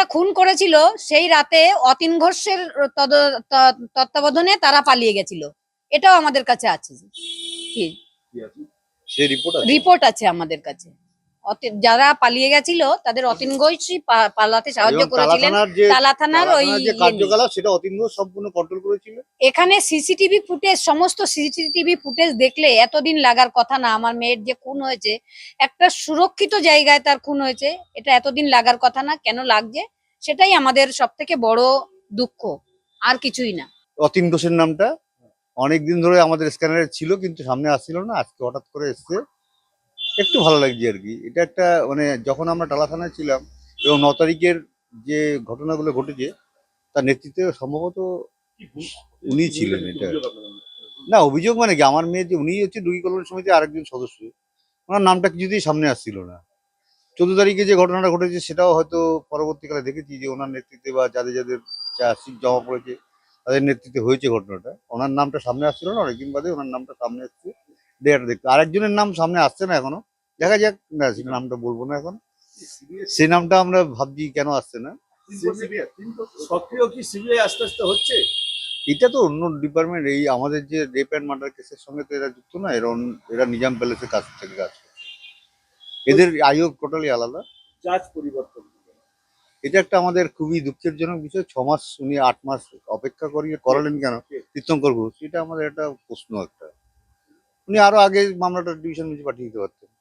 যারা খুন করেছিল সেই রাতে অতীন ঘোষের তত্ত্বাবধানে তারা পালিয়ে গেছিল। এটাও আমাদের কাছে আছে। কি? রিপোর্ট আছে আমাদের কাছে। যারা পালিয়ে গেছিল তাদের অতীন ঘোষই পালাতে সাহায্য করেছিলেন। তালা থানার ওই ইয়ে কার্যকলাপ সেটা অতীন ঘোষ সম্পূর্ণ কন্ট্রোল করেছিল? এখানে সিসিটিভি ফুটেজ সমস্ত সিসিটিভি ফুটেজ দেখলে এতদিন লাগার কথা না আমার মেয়ের যে খুন হয়েছে একটা সুরক্ষিত জায়গায় তার খুন হয়েছে এটা এতদিন লাগার কথা না কেন লাগছে? সেটাই আমাদের সব থেকে বড় দুঃখ আর কিছুই না। অতীন ঘোষের নামটা অনেকদিন ধরে আমাদের স্ক্যানারে ছিল কিন্তু সামনে আসছিল না আজকে হঠাৎ করে এসছে। একটু ভালো লাগছে আর কি। এটা একটা মানে যখন আমরা টালা থানায় ছিলাম এবং ন তারিখের যে ঘটনাগুলো ঘটেছে, তার নেতৃত্বে সম্ভবত উনি ছিলেন এটা। না, অভিযোগ মানে কি? আমার মেয়ে যে উনি হচ্ছে দুই কল্যাণ সমিতির আরেকজন সদস্য। ওনার নামটা কিছুতেই সামনে আসছিল না। চোদ্দ তারিখে যে ঘটনাটা ঘটেছে, সেটাও হয়তো পরবর্তীকালে দেখেছি যে ওনার নেতৃত্বে বা যাদের যাদের যা জমা পড়েছে, তাদের নেতৃত্বে হয়েছে ঘটনাটা। ওনার নামটা সামনে আসছিল না, অনেকদিন বাদে ওনার নামটা সামনে আসছে ডেটা দেখতে। আরেকজনের নাম সামনে আসছে না এখনও। দেখা যাক না সে নামটা বলব না এখন। সেই নামটা আমরা ভাবছি কেন আসছে না। সক্রিয় কি সিবিআই আস্তে আস্তে হচ্ছে? এটা তো অন্য ডিপার্টমেন্ট এই আমাদের যে রেপ অ্যান্ড মার্ডার কেসের সঙ্গে তো এরা যুক্ত না এরা এরা নিজাম প্যালেসের কাছ থেকে কাজ করছে এদের আয়োগ টোটালি আলাদা। জাজ পরিবর্তন এটা একটা আমাদের খুবই দুঃখেরজনক বিষয়। ছ মাস উনি আট মাস অপেক্ষা করিয়ে করালেন কেন? তীর্থঙ্কর ঘোষ। এটা আমাদের একটা প্রশ্ন একটা। উনি আরও আগে মামলাটা ডিভিশন বেঞ্চে পাঠিয়ে দিতে পারতেন।